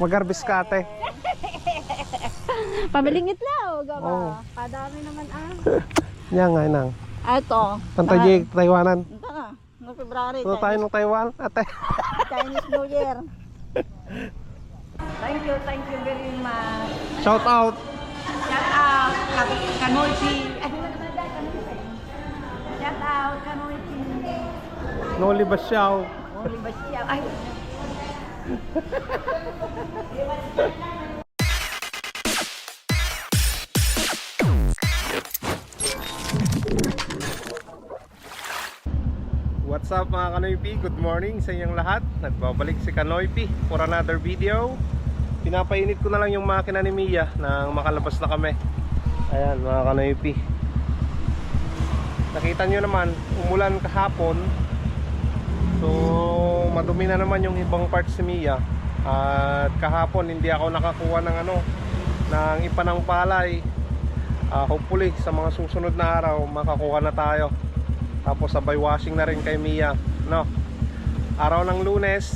Magarbis ka ate. Pabiling itlog. Aba. Oo. Kadami naman ah. Yan nga, inang. Ito. Pantay Taiwanan. Ito na. No February. Ito tayo ng Taiwan, ate. Chinese New Year. Thank you, thank you very much. Shout out. Shout out, Ka- Kanoy si... Ano na naman dyan, Kanoy si? Shout out, Kanoy si... Noli Basyaw. Only ba siya? Ay, What's up mga Kanoypi? Good morning sa inyong lahat. Nagbabalik si Kanoypi for another video. Pinapainit ko na lang yung makina ni Mia nang makalabas na kami. Ayan mga Kanoypi. Nakita nyo naman, umulan kahapon. So, madumi na naman yung ibang parts ni Mia. At kahapon hindi ako nakakuha ng ano, ng ipanang palay. Ah, hopefully sa mga susunod na araw makakuha na tayo. Tapos sabay washing na rin kay Mia, no? Araw ng Lunes,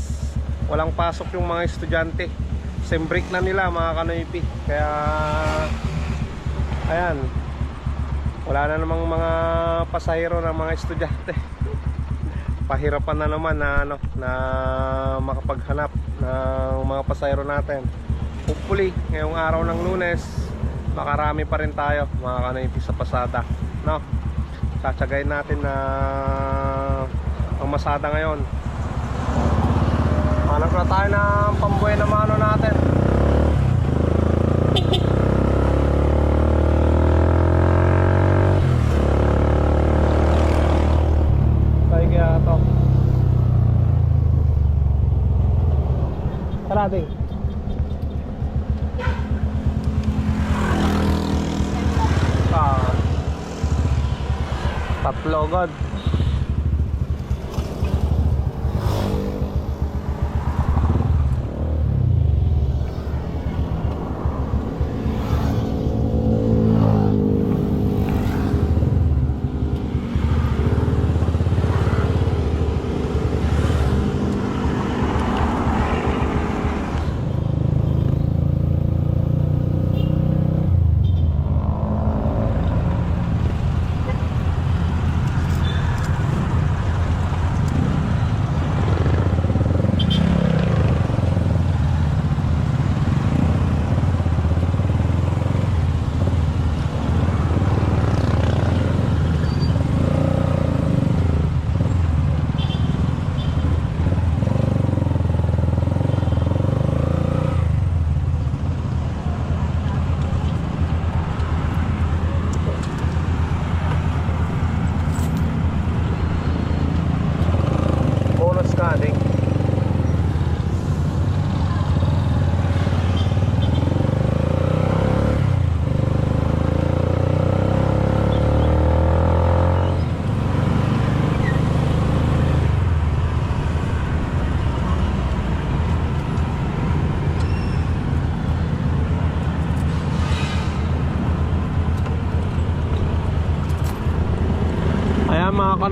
walang pasok yung mga estudyante. Sem break na nila mga kanoypi. Kaya ayan. Wala na namang mga pasahero ng mga estudyante. Pahirapan na naman na ano na makapaghanap ng mga pasahero natin. Hopefully, ngayong araw ng Lunes, makarami pa rin tayo mga kanoypi sa pasada, no? Tsatsagayin natin na ang masada ngayon. Hanap na tayo ng pambuhay na mano natin.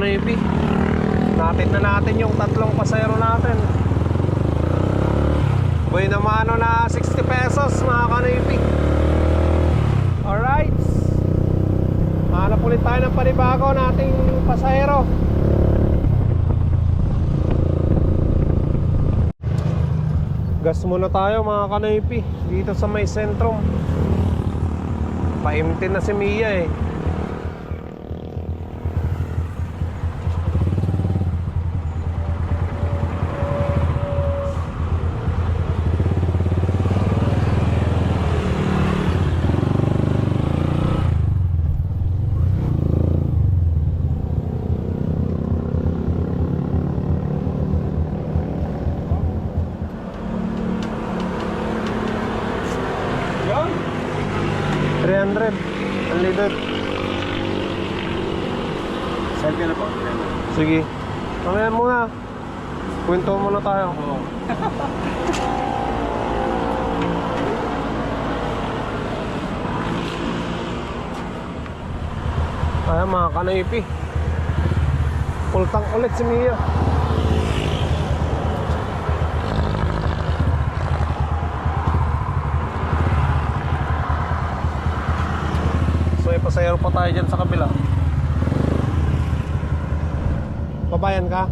9 natin na natin yung tatlong pasero natin. Buhay naman ano na 60 pesos mga kanipi alright. Hanap ulit tayo ng panibago nating pasero. Gas muna tayo mga kanipi dito sa may sentrum. Paimtin na si Mia eh. Sige na po. Sige. Mamaya mo. Kwento muna tayo. Oo. Ayan mga kanaypi. Full tank ulit si Mia. So ipasayaro pa tayo dyan sa kabila. Babayan ka?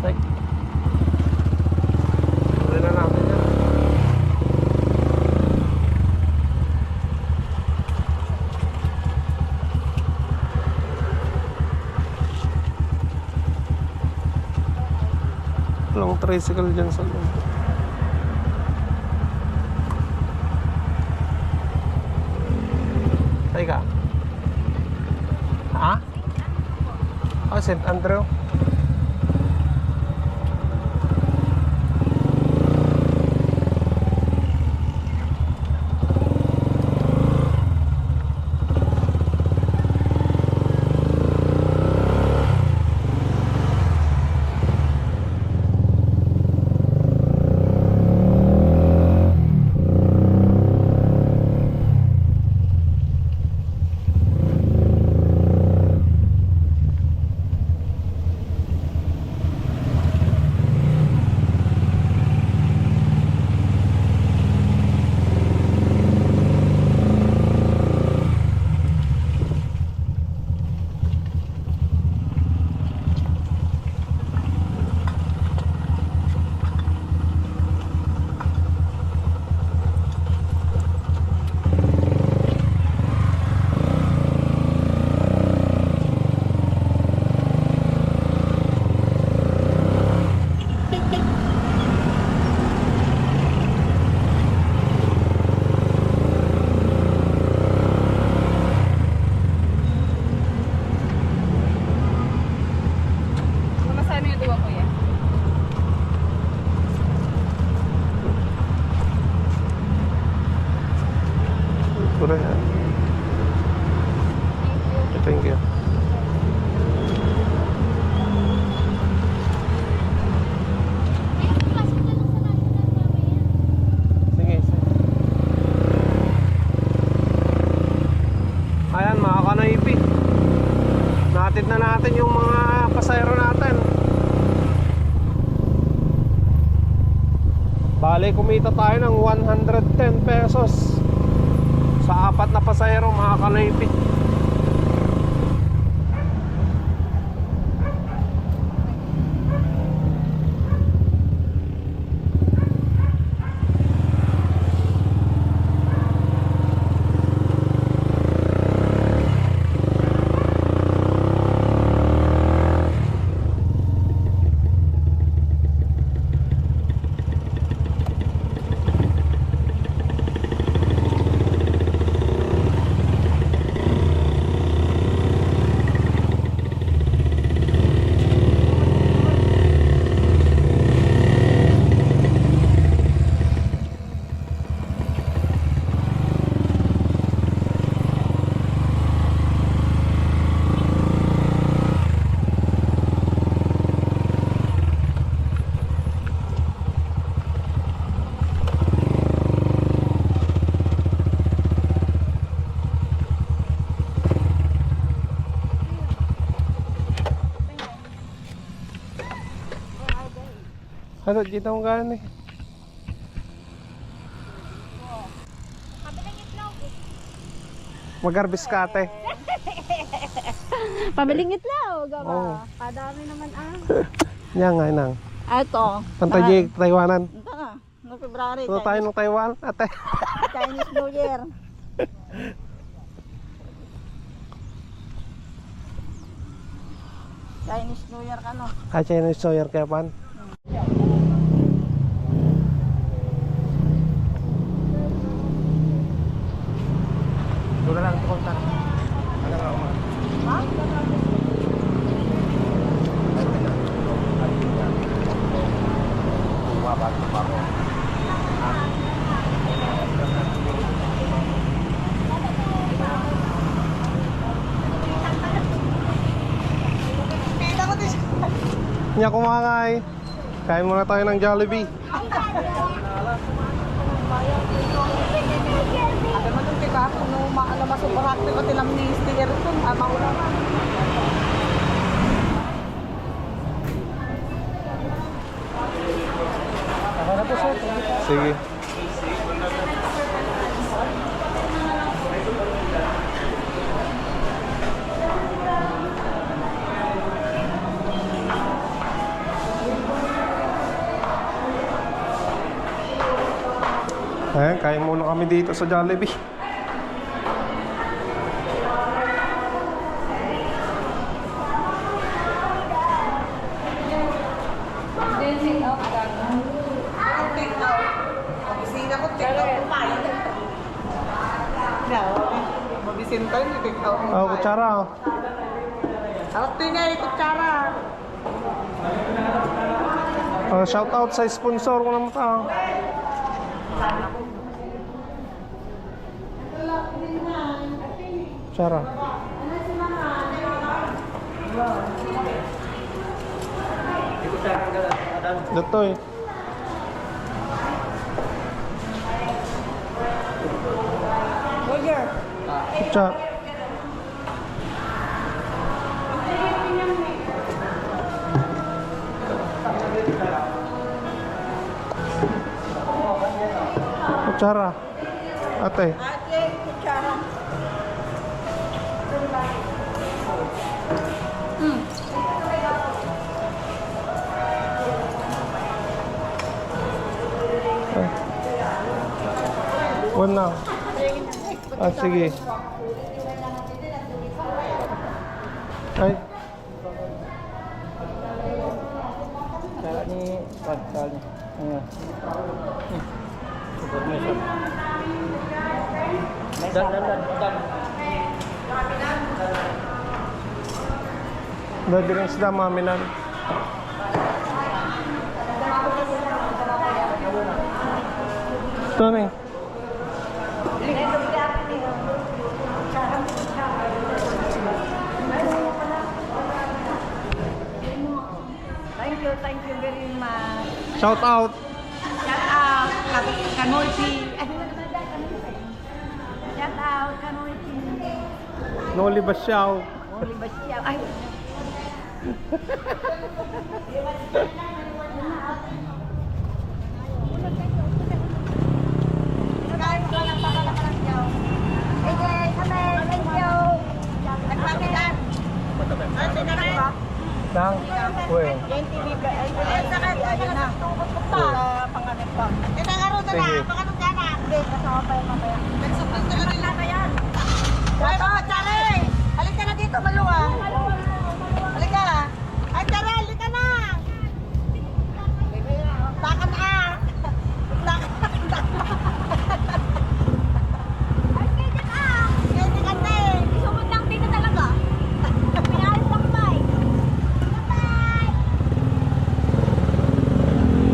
Sek. Tuloy na natin yan. Walang tricycle dyan sa loob. Teka. Ha? Ah, St. Andrew. Kumita tayo ng 110 pesos sa apat na pasayro mga kanoipi. Ano, dito mo gano'n eh. Magarbis ka ate. Pabiling itlog. Oo. Kadami naman ah. Yan nga, inang. Ito. Pantajik, Taiwanan. Ito na. No February. Ito tayo ng Taiwan, ate. Chinese New Year. Chinese New Year ka no? Ah, Chinese Sawyer kaya pan. Nya kumakay. Kain muna tayo ng Jollibee. Ko ni ama ulam. Sige. Ayan, kain muna kami dito sa Jollibee. Ko take out ni take out. Oh, kutsara. oh. Ako tingay kutsara. Uh, shout out sa sponsor ko naman ta. Kutsara. Dito eh. Roger. Kutsara. Kutsara. Ate. Ate, One na. Ah, sige. Ay. Cara ni. Information. Dan dan dan dan. Dahil rin sila. Thank you, thank you very much. Shout out. Shout out, Ka- Kanoy. Ano si... Shout out, Kanoy si... Noli Basyaw. Oli ba siya? Ay, thank you. Nagpapilan. Ay, sinakay ba? Ba? Ay, ay, sakay tayo na. Sa panganib pa. Tinangaro na Sige. na. Pakanong ka na. Hindi, kasama pa yung mamaya. Nagsupil ka na ba yan? Ito, Charlie! Halika na dito, maluwa. Halika. Ay, Charlie, halika na. Taka na. Taka Ay, kaya ah. Hindi ka na eh. Sumod lang dito talaga. Pinaalis lang ba eh. Bye-bye!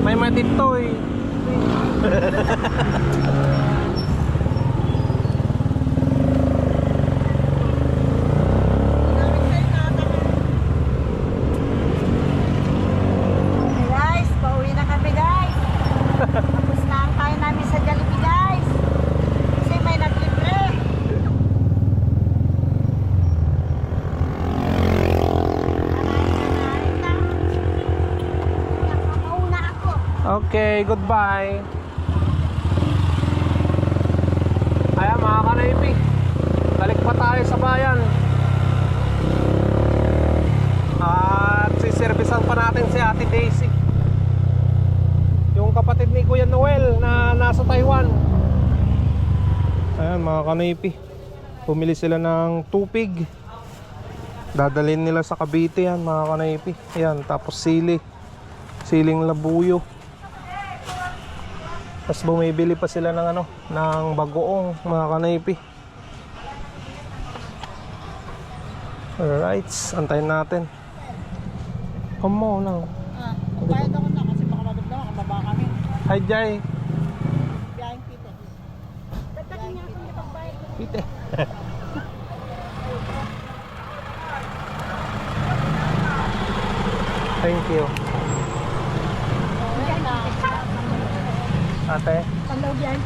May matitoy. Guys, pauwi na kami guys. Tapos na ang tayo namin sa Jollibee guys. Kasi may naglibre. Mauna ako. Okay, goodbye. Ayan mga kanaypi. Balik pa tayo sa bayan. At siservisan pa natin si Ate Daisy. Yung kapatid ni Kuya Noel na nasa Taiwan. Ayan mga kanaypi. Pumili sila ng tupig. Dadalhin nila sa Cavite yan mga kanaypi. Ayan, tapos sili. Siling labuyo. Tapos bumibili pa sila ng ano, ng bagoong mga kanaypi. Alright, antayin natin. Come on now. Ah, bayad ako na kasi baka madugdama kung baba kami. Hi Jai. Biyahing pite. Tatagin niya ako yung pagbayad. Pite. Thank you. Ate? Panloob yan.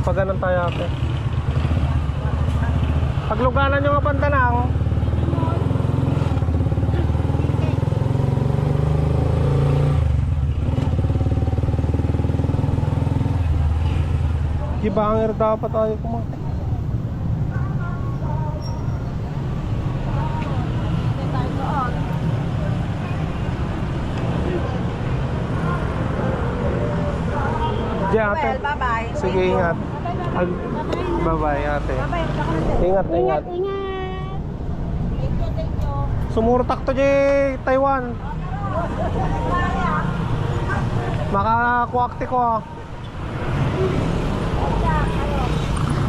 Pag ganun tayo ate. Pagluganan nyo nga pantanang. Gibanger dapat tayo kumain. Di ate. Well, bye-bye. Sige, ingat. Bye-bye, ate. Ingat, ingat. Ingat. Thank you. Sumurtak to di Taiwan. Makakuakti ko.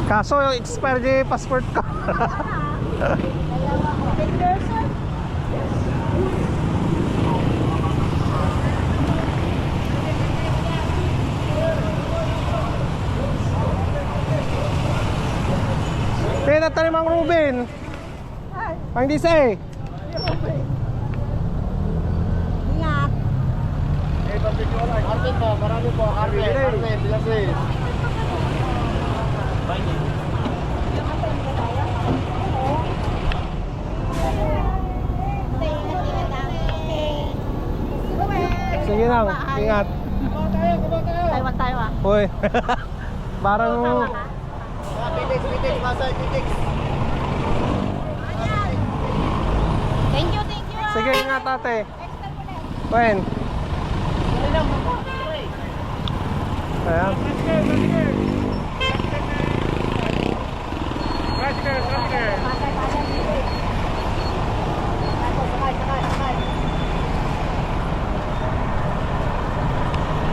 Kaso yung expire di passport ko. Kaya tayo mang Ruben. Ang di say. Ingat. Arvin po, marami po. Arvin, Arvin, bilasin. Sige lang, ingat. Taiwan tayo ah. Hoy. Parang Pitix, pitix, masay, pitix. Thank you, thank you. Sige, ingat ate. Wen. Ayan.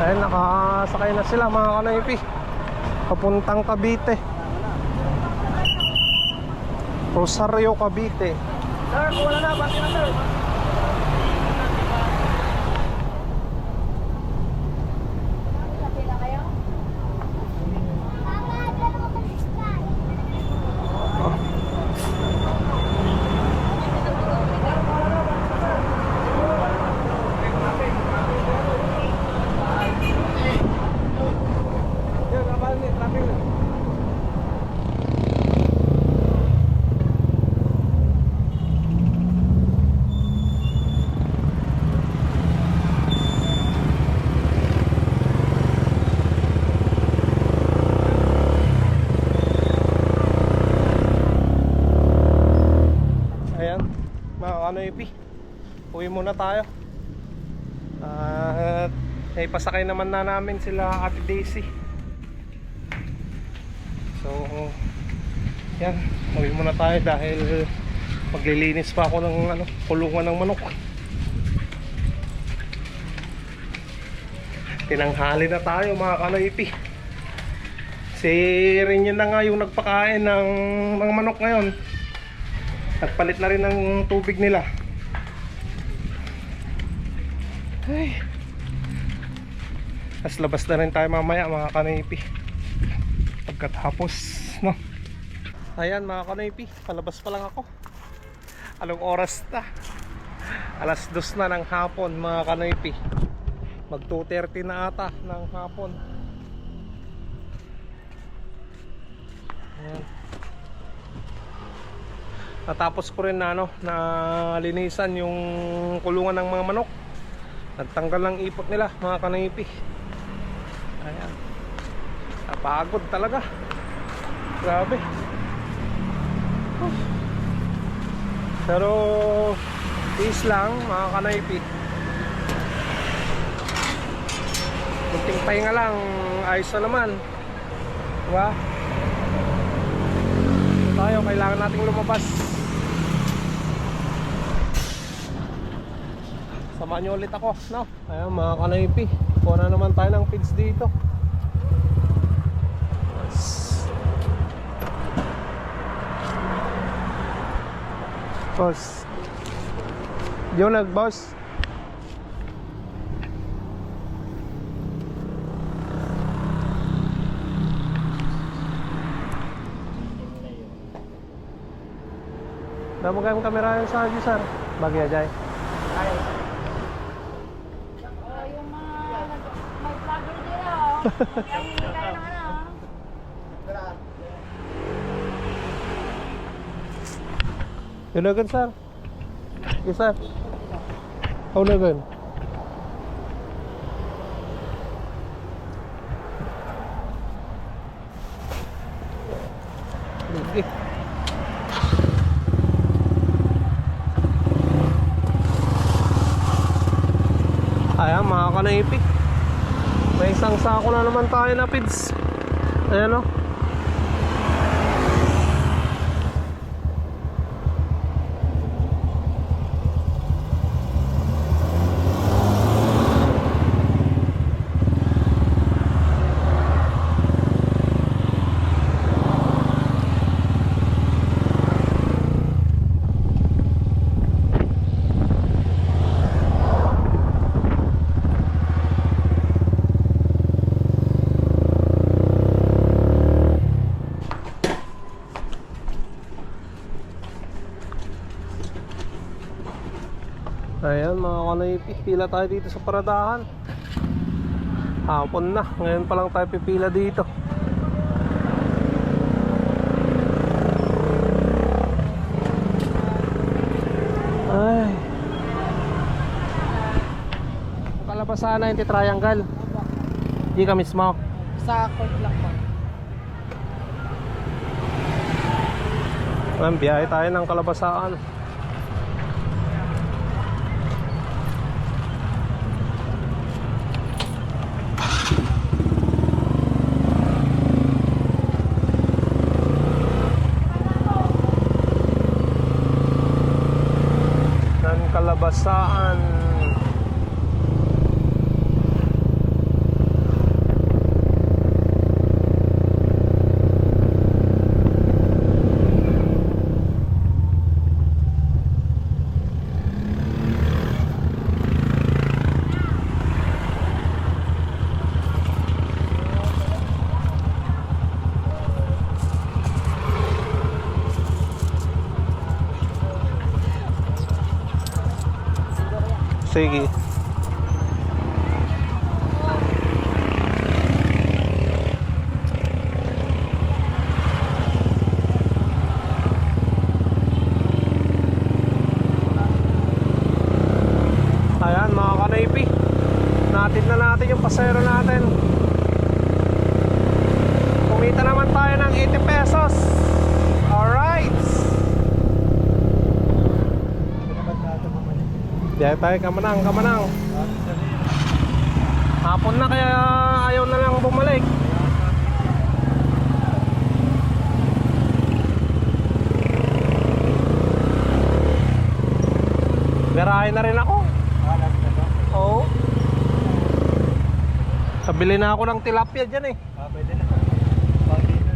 Ayun, nakasakay na sila mga kanaypi. Papuntang Cavite. Rosario, Cavite. Sir, wala na, bati na sir. Ayan, mga kanoypi. Uwi muna tayo. At eh, pasakay naman na namin sila Ate Daisy. So, yan, uwi muna tayo dahil maglilinis pa ako ng ano, kulungan ng manok. Tinanghali na tayo mga kanoypi. Si Rinyan na nga yung nagpakain ng mga manok ngayon. Nagpalit na rin ng tubig nila. Ay. Tapos labas na rin tayo mamaya mga kanipi. Pagkatapos, no? Ayan mga kanipi, palabas pa lang ako. Anong oras na? Alas dos na ng hapon mga kanipi. Mag 2.30 na ata ng hapon. Ayan. Natapos ko rin na ano, na linisan yung kulungan ng mga manok. Nagtanggal ng ipot nila, mga kanipi. Ayan. Napagod talaga. Grabe. Huh. Pero is lang, mga kanipi. Kunting pahinga lang, ayos na naman. Diba? tayo, kailangan nating lumabas. samahan nyo ulit ako no? ayan mga kanaypi kuha naman tayo ng feeds dito. Yes. boss. Jonag boss. Namun kayong kamera yung sa Jisar Bagi aja Yunagan, sir. Yes, sir. Hunagan. Sige. Ayan, mga kanaipik. Isang sako na naman tayo na pids. Ayan o. Ayan mga kanaipik, pila tayo dito sa paradahan. Hapon na, ngayon pa lang tayo pipila dito. Ay. Kalabasan na yung triangle. Di ka mismo. Sa court lang po. Ayan, biyahe tayo ng kalabasaan. ng kalabasaan. Sige. Ayan mga kanaypi Natin na natin yung pasero natin Kumita naman tayo ng 80 pesos Alright Diyan tayo kamanang kamanang Hapon na kaya ayaw na lang bumalik. Garahe na rin ako. Oo. Sabili na ako ng tilapia dyan eh Ah, pwede na. Pwede na.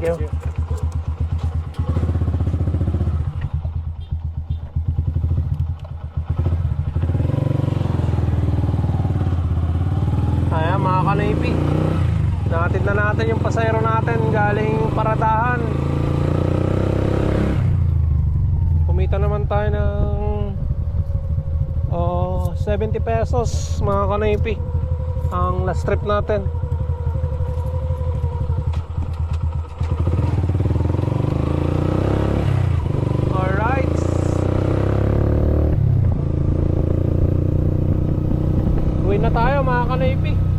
Thank you Ayan mga kanaypi Natin na natin yung pasayro natin galing paradahan. Kumita naman tayo ng oh, 70 pesos mga kanaypi Ang last trip natin. Na tayo mga kanaypi